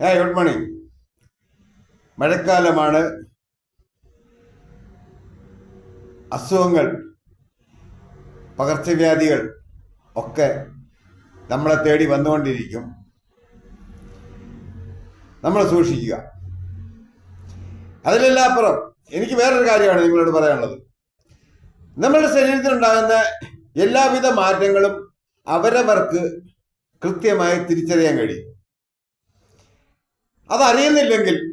ഏ good morning മഴക്കാലമാണ്. അസുഖങ്ങൾ പകർച്ചവ്യാധികൾ ഒക്കെ നമ്മളെ തേടി വന്നുകൊണ്ടിരിക്കും. നമ്മൾ സൂക്ഷിക്കുക. അതിലെല്ലാം അപ്പുറം എനിക്ക് വേറൊരു കാര്യമാണ് നിങ്ങളോട് പറയാനുള്ളത്. നമ്മുടെ ശരീരത്തിലുണ്ടാകുന്ന എല്ലാവിധ മാറ്റങ്ങളും അവരവർക്ക് കൃത്യമായി തിരിച്ചറിയാൻ കഴിയും. അതറിയുന്നില്ലെങ്കിൽ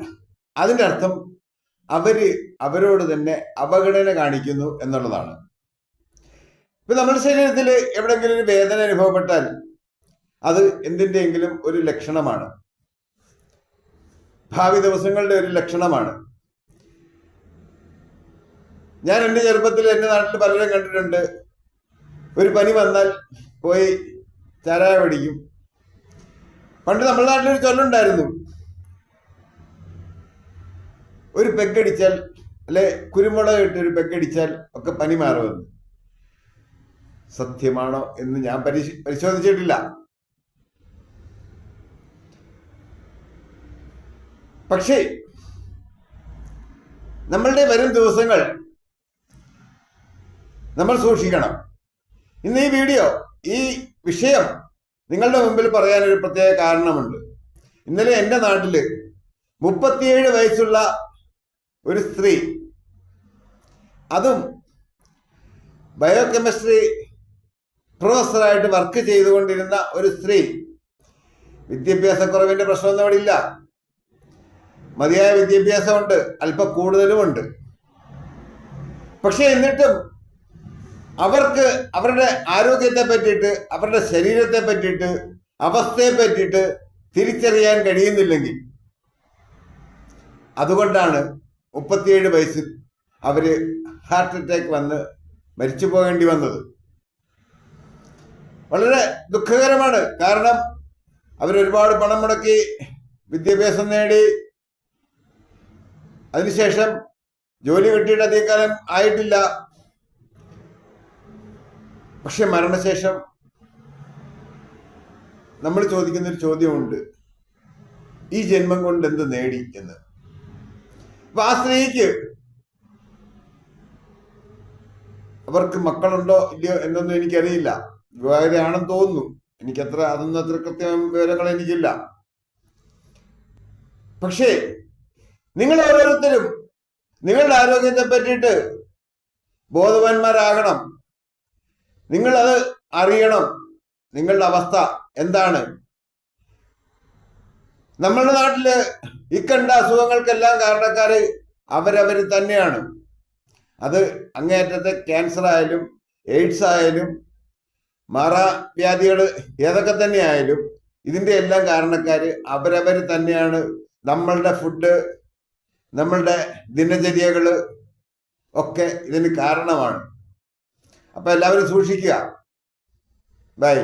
അതിന്റെ അർത്ഥം അവർ അവരോട് തന്നെ അവഗണന കാണിക്കുന്നു എന്നുള്ളതാണ്. ഇപ്പൊ നമ്മുടെ ശരീരത്തിൽ എവിടെങ്കിലും ഒരു വേദന അനുഭവപ്പെട്ടാൽ അത് എന്തിന്റെയെങ്കിലും ഒരു ലക്ഷണമാണ്. ഭാവി ദിവസങ്ങളുടെ ഒരു ലക്ഷണമാണ്. ഞാൻ എന്റെ ചെറുപ്പത്തിൽ എന്റെ നാട്ടിൽ പലരും കണ്ടിട്ടുണ്ട്. ഒരു പനി വന്നാൽ പോയി ചാരായ പിടിക്കും. പണ്ട് നമ്മുടെ നാട്ടിലൊരു ചൊല്ലുണ്ടായിരുന്നു. ഒരു പെക്കടിച്ചാൽ അല്ലെ കുരുമുളക് ഇട്ട് ഒരു പെക്കടിച്ചാൽ ഒക്കെ പനി മാറുമെന്ന്. സത്യമാണോ എന്ന് ഞാൻ പരിശ പരിശോധിച്ചിട്ടില്ല. പക്ഷേ നമ്മളുടെ വരും ദിവസങ്ങൾ നമ്മൾ സൂക്ഷിക്കണം. ഇന്ന് ഈ വീഡിയോ ഈ വിഷയം നിങ്ങളുടെ മുമ്പിൽ പറയാൻ ഒരു പ്രത്യേക കാരണമുണ്ട്. ഇന്നലെ എന്റെ നാട്ടിൽ മുപ്പത്തിയേഴ് വയസ്സുള്ള ഒരു സ്ത്രീ. അതും ബയോകെമിസ്ട്രി പ്രൊഫസറായിട്ട് വർക്ക് ചെയ്തുകൊണ്ടിരുന്ന ഒരു സ്ത്രീ. വിദ്യാഭ്യാസക്കുറവിന്റെ പ്രശ്നമൊന്നും അവിടെ ഇല്ല മതിയായ വിദ്യാഭ്യാസമുണ്ട് അല്പം കൂടുതലുമുണ്ട്. പക്ഷെ എന്നിട്ടും അവർക്ക് അവരുടെ ആരോഗ്യത്തെ പറ്റിയിട്ട് അവരുടെ ശരീരത്തെ പറ്റിയിട്ട് അവസ്ഥയെ പറ്റിയിട്ട് തിരിച്ചറിയാൻ കഴിയുന്നില്ലെങ്കിൽ അതുകൊണ്ടാണ് മുപ്പത്തിയേഴ് വയസ്സിൽ അവർ ഹാർട്ട് അറ്റാക്ക് വന്ന് മരിച്ചു പോകേണ്ടി വന്നത്. വളരെ ദുഃഖകരമാണ്. കാരണം അവരൊരുപാട് പണം മുടക്കി വിദ്യാഭ്യാസം നേടി. അതിനുശേഷം ജോലി കിട്ടിയിട്ട് അധികം കാലം ആയിട്ടില്ല. പക്ഷെ മരണശേഷം നമ്മൾ ചോദിക്കുന്നൊരു ചോദ്യമുണ്ട്. ഈ ജന്മം കൊണ്ട് എന്ത് നേടി എന്ന്? അപ്പൊ അവർക്ക് മക്കളുണ്ടോ ഇല്ലയോ എന്നൊന്നും എനിക്കറിയില്ല. വിവാഹിതയാണെന്ന് തോന്നുന്നു. എനിക്കത്ര അതൊന്നും അത്ര കൃത്യം വിവരങ്ങൾ എനിക്കില്ല. പക്ഷേ നിങ്ങൾ ഓരോരുത്തരും നിങ്ങളുടെ ആരോഗ്യത്തെ പറ്റിയിട്ട് ബോധവാന്മാരാകണം. നിങ്ങളത് അറിയണം. നിങ്ങളുടെ അവസ്ഥ എന്താണ്? നമ്മുടെ നാട്ടിൽ ഇക്കണ്ട അസുഖങ്ങൾക്കെല്ലാം കാരണക്കാര് അവരവർ തന്നെയാണ്. അത് അങ്ങേയറ്റത്തെ ക്യാൻസർ ആയാലും എയ്ഡ്സ് ആയാലും മാറാവ്യാധികൾ ഏതൊക്കെ തന്നെ ആയാലും ഇതിന്റെ എല്ലാം കാരണക്കാർ അവരവർ തന്നെയാണ് നമ്മളുടെ ഫുഡ് നമ്മളുടെ ദിനചര്യകൾ ഒക്കെ ഇതിന് കാരണമാണ്. അപ്പോൾ എല്ലാവരും സൂക്ഷിക്കുക. ബൈ